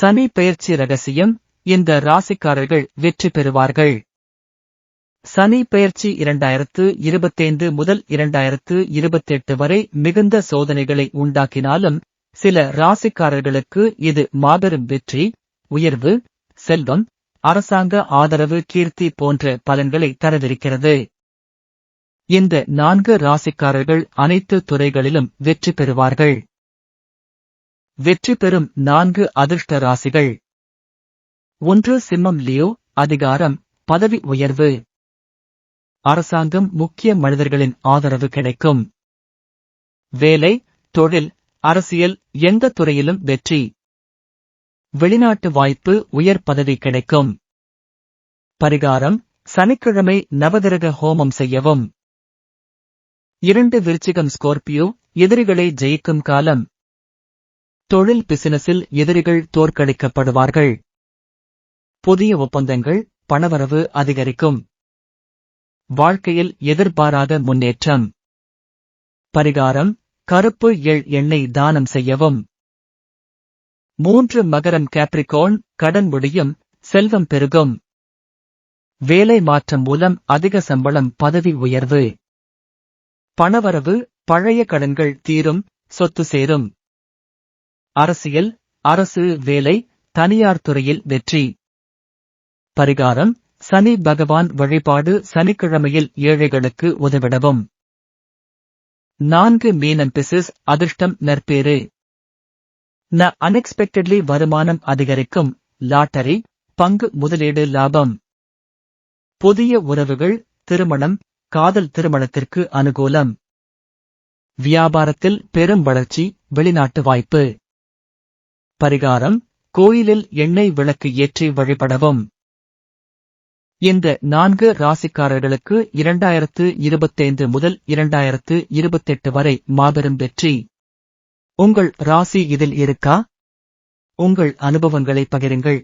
சனி பெயர்ச்சி ரகசியம் இந்த ராசிக்காரர்கள் வெற்றி பெறுவார்கள். சனி பெயர்ச்சி இரண்டாயிரத்து இருபத்தைந்து முதல் இரண்டாயிரத்து இருபத்தெட்டு வரை மிகுந்த சோதனைகளை உண்டாக்கினாலும் சில ராசிக்காரர்களுக்கு இது மாபெரும் வெற்றி உயர்வு செல்வம் அரசாங்க ஆதரவு கீர்த்தி போன்ற பலன்களை தரவிருக்கிறது. இந்த நான்கு ராசிக்காரர்கள் அனைத்து துறைகளிலும் வெற்றி பெறுவார்கள். வெற்றி பெறும் நான்கு அதிர்ஷ்ட ராசிகள் ஒன்று சிம்மம் லியோ அதிகாரம் பதவி உயர்வு. அரசாங்கம் முக்கிய மனிதர்களின் ஆதரவு கிடைக்கும். வேலை தொழில் அரசியல் எந்த துறையிலும் வெற்றி. வெளிநாட்டு வாய்ப்பு உயர் பதவி கிடைக்கும். பரிகாரம் சனிக்கிழமை நவதிரக ஹோமம் செய்யவும். இரண்டு விருச்சிகம் ஸ்கோர்பியோ எதிரிகளை ஜெயிக்கும் காலம். தொழில் பிசினஸில் எதிரிகள் தோற்கடிக்கப்படுவார்கள். புதிய ஒப்பந்தங்கள் பணவரவு அதிகரிக்கும். வாழ்க்கையில் எதிர்பாராத முன்னேற்றம். பரிகாரம் கருப்பு எள் எண்ணெய் தானம் செய்யவும். மூன்று மகரம் கேப்ரிகோன் கடன் முடியும் செல்வம் பெருகும். வேலை மாற்றம் மூலம் அதிக சம்பளம் பதவி உயர்வு. பணவரவு பழைய கடன்கள் தீரும் சொத்து சேரும். அரசியல் அரசு வேலை தனியார் துறையில் வெற்றி. பரிகாரம் சனி பகவான் வழிபாடு சனிக்கிழமையில் ஏழைகளுக்கு உதவிடவும். நான்கு மீனன் பிசிஸ் அதிர்ஷ்டம் நற்பேறு. ந அன்எக்ஸ்பெக்டட்லி வருமானம் அதிகரிக்கும். லாட்டரி பங்கு முதலீடு லாபம். புதிய உறவுகள் திருமணம் காதல் திருமணத்திற்கு அனுகூலம். வியாபாரத்தில் பெரும் வளர்ச்சி வெளிநாட்டு வாய்ப்பு. பரிகாரம் கோயிலில் எண்ணெய் விளக்கு ஏற்றி வழிபடவும். இந்த நான்கு ராசிக்காரர்களுக்கு இரண்டாயிரத்து இருபத்தைந்து முதல் இரண்டாயிரத்து இருபத்தெட்டு வரை மாபெரும் வெற்றி. உங்கள் ராசி இதில் இருக்கா? உங்கள் அனுபவங்களை பகிருங்கள்.